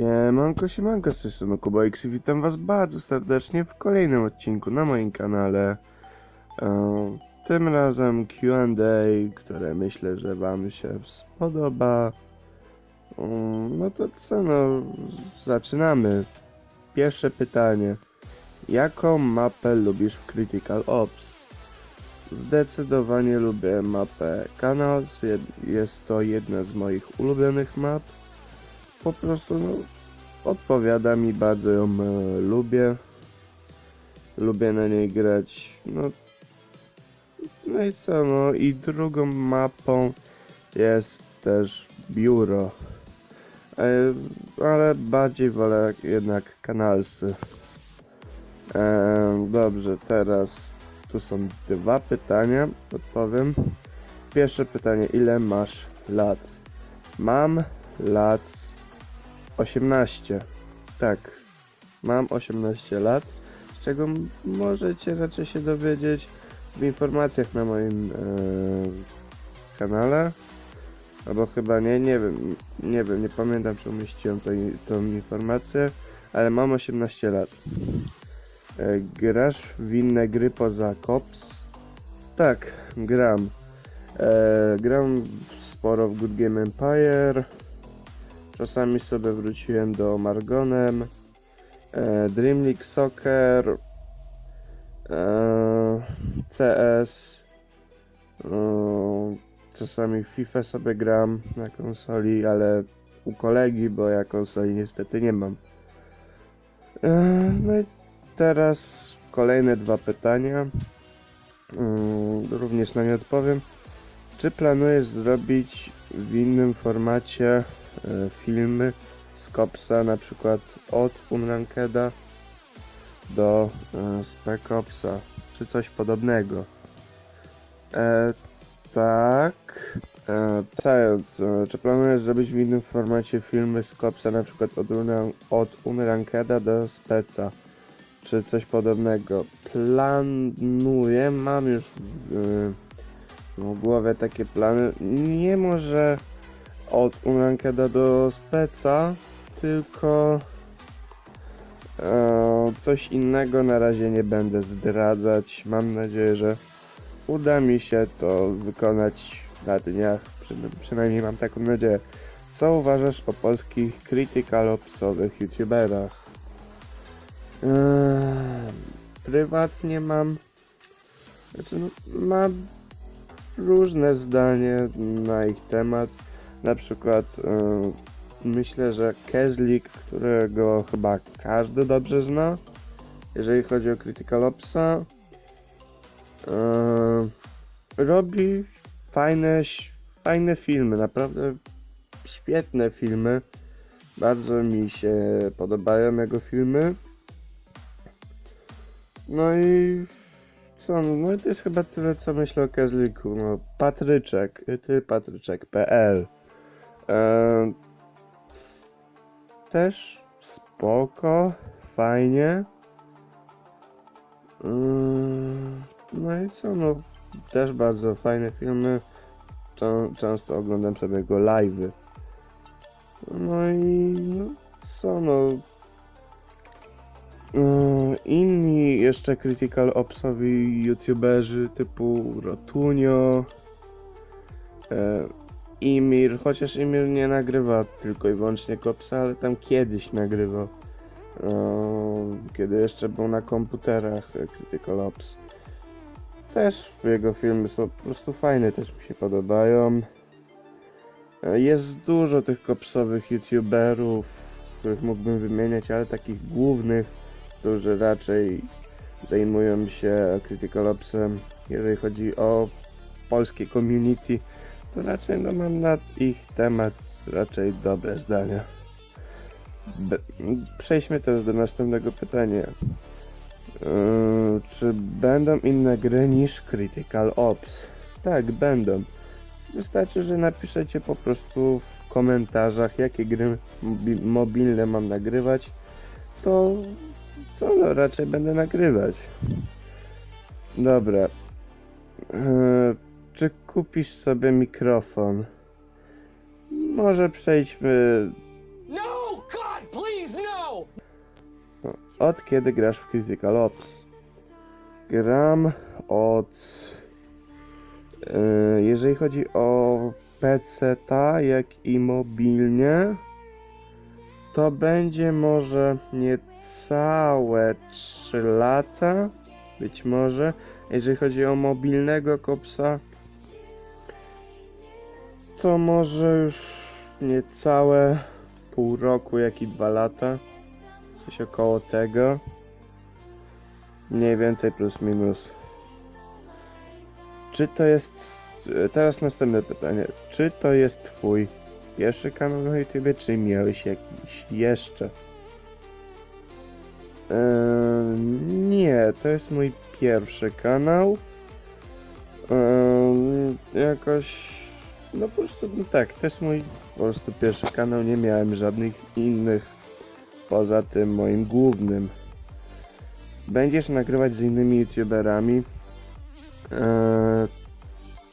Siemanko, siemanko, z tej strony Kuba X i witam was bardzo serdecznie w kolejnym odcinku na moim kanale. E, tym razem Q&A, które myślę, że wam się spodoba. Mm, no to co, no, zaczynamy. Pierwsze pytanie. Jaką mapę lubisz w Critical Ops? Zdecydowanie lubię mapę Canals, jest to jedna z moich ulubionych map po prostu no, odpowiada mi, bardzo ją e, lubię. Lubię na niej grać. No, no i co, no i drugą mapą jest też biuro. E, ale bardziej wolę jednak kanalsy. E, dobrze, teraz tu są dwa pytania, odpowiem. Pierwsze pytanie, ile masz lat? Mam lat 18. Tak. Mam 18 lat, z czego możecie raczej się dowiedzieć w informacjach na moim e, kanale. Albo chyba nie, nie wiem, nie wiem, nie pamiętam czy umieściłem to, tą informację, ale mam 18 lat. E, grasz w inne gry poza Cops? Tak, gram. E, gram sporo w Good Game Empire. Czasami sobie wróciłem do Margonem, e, Dream League Soccer, e, CS, e, czasami FIFA sobie gram na konsoli, ale u kolegi, bo ja konsoli niestety nie mam. E, no i teraz kolejne dwa pytania. Mm, również na nie odpowiem. Czy planujesz zrobić w innym formacie e, filmy z Kopsa, na przykład od Unrankeda do e, Spec Opsa, czy coś podobnego? E, tak. E, Cając, e, czy planujesz zrobić w innym formacie filmy z Kopsa, na przykład od, od Unrankeda do Speca? Czy coś podobnego? Planuję, mam już w głowie takie plany. Nie może od Unrankeda do Speca, tylko e, coś innego na razie nie będę zdradzać. Mam nadzieję, że uda mi się to wykonać na dniach. Przy, przynajmniej mam taką nadzieję. Co uważasz o polskich critical opsowych youtuberach? Eee, prywatnie mam znaczy, no, mam różne zdanie na ich temat. Na przykład e, myślę, że Kezlik, którego chyba każdy dobrze zna, jeżeli chodzi o Critical Opsa, e, robi fajne, fajne filmy, naprawdę świetne filmy. Bardzo mi się podobają jego filmy. No i co, no i to jest chyba tyle, co myślę o Kezliku. No, Patryczek, ty patryczek.pl eee, Też spoko, fajnie. Mm, no i co, no, też bardzo fajne filmy. Często oglądam sobie jego live'y. No i no, co, no, Yy, Inni jeszcze Critical Opsowi youtuberzy typu Rotunio, e, Imir, chociaż Imir nie nagrywa tylko i wyłącznie Kopsa, ale tam kiedyś nagrywał. E, Kiedy jeszcze był na komputerach e, Critical Ops. Też jego filmy są po prostu fajne, też mi się podobają. E, Jest dużo tych kopsowych youtuberów, których mógłbym wymieniać, ale takich głównych którzy raczej zajmują się Critical Opsem, jeżeli chodzi o polskie community, to raczej no, mam na ich temat raczej dobre zdania. Be przejdźmy teraz do następnego pytania. Yy, czy będą inne gry niż Critical Ops? Tak, będą. Wystarczy, że napiszecie po prostu w komentarzach, jakie gry mobi- mobilne mam nagrywać, to co no, raczej będę nagrywać. Dobra. Eee, czy kupisz sobie mikrofon? Może przejdźmy. No, God, Od kiedy grasz w Critical Ops? Gram od... Yy, jeżeli chodzi o PC, jak i mobilnie, to będzie może niecałe 3 lata, być może. Jeżeli chodzi o mobilnego kopsa, to może już niecałe pół roku, jak i dwa lata. Coś około tego. Mniej więcej plus minus. Czy to jest... Teraz następne pytanie. Czy to jest twój pierwszy kanał na YouTubie, czy miałeś jakiś jeszcze? Eee, nie, to jest mój pierwszy kanał. Eee, jakoś... No po prostu, no tak, to jest mój po prostu pierwszy kanał, nie miałem żadnych innych poza tym moim głównym. Będziesz nagrywać z innymi youtuberami? Eee,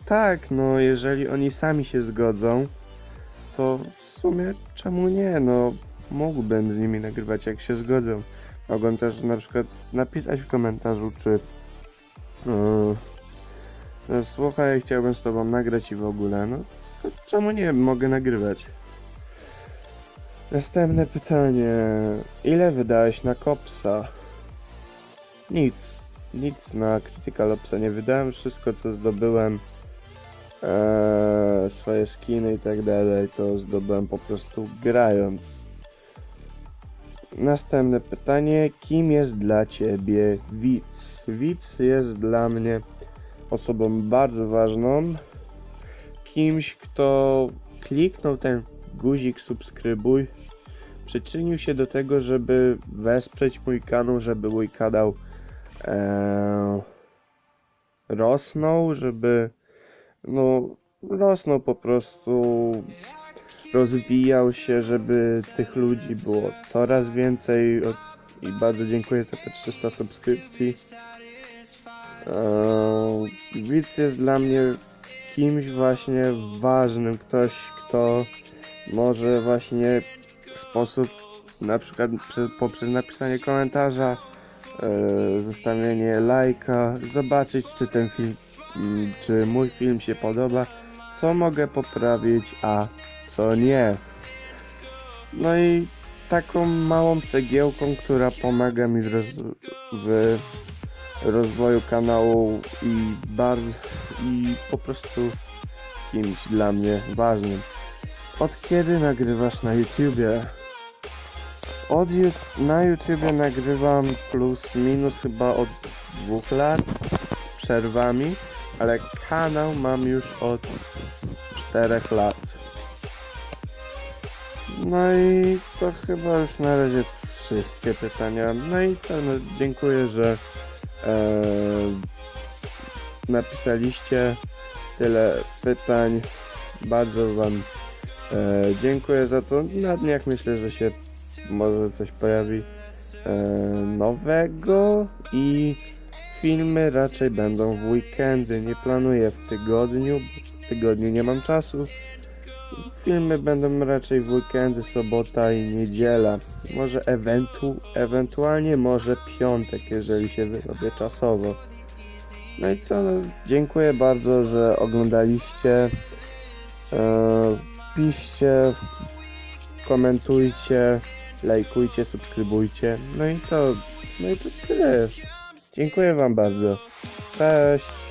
tak, no jeżeli oni sami się zgodzą, to w sumie czemu nie, no mógłbym z nimi nagrywać jak się zgodzą. Mogą też na przykład napisać w komentarzu, czy eee, no, słuchaj, chciałbym z tobą nagrać i w ogóle, no to czemu nie, mogę nagrywać. Następne pytanie. Ile wydałeś na Kopsa? Nic. Nic na Critical Opsa nie wydałem. Wszystko co zdobyłem, eee, swoje skiny i tak dalej, to zdobyłem po prostu grając. Następne pytanie. Kim jest dla Ciebie widz? Widz jest dla mnie osobą bardzo ważną. Kimś, kto kliknął ten guzik subskrybuj, przyczynił się do tego, żeby wesprzeć mój kanał, żeby mój kanał e, rosnął, żeby no rosnął po prostu, rozwijał się, żeby tych ludzi było coraz więcej i bardzo dziękuję za te 300 subskrypcji. E, widz jest dla mnie kimś właśnie ważnym, ktoś, kto może właśnie w sposób na przykład przy, poprzez napisanie komentarza, e, zostawienie lajka, zobaczyć czy ten film, mm, czy mój film się podoba, co mogę poprawić, a co nie. No i taką małą cegiełką, która pomaga mi w, w rozwoju kanału i bardzo i po prostu kimś dla mnie ważnym. Od kiedy nagrywasz na YouTubie? Od na YouTubie nagrywam plus minus chyba od dwóch lat z przerwami, ale kanał mam już od czterech lat. No i to chyba już na razie wszystkie pytania. No i to, no, dziękuję, że napisaliście tyle pytań. Bardzo Wam e, dziękuję za to. Na dniach myślę, że się może coś pojawi e, nowego i filmy raczej będą w weekendy. Nie planuję w tygodniu, w tygodniu nie mam czasu. Filmy będą raczej w weekendy, sobota i niedziela. Może ewentu ewentualnie może piątek, jeżeli się wyrobię czasowo. No i co, no, dziękuję bardzo, że oglądaliście. Eee, piszcie, komentujcie, lajkujcie, subskrybujcie. No i co? No i to tyle. Dziękuję wam bardzo. Cześć.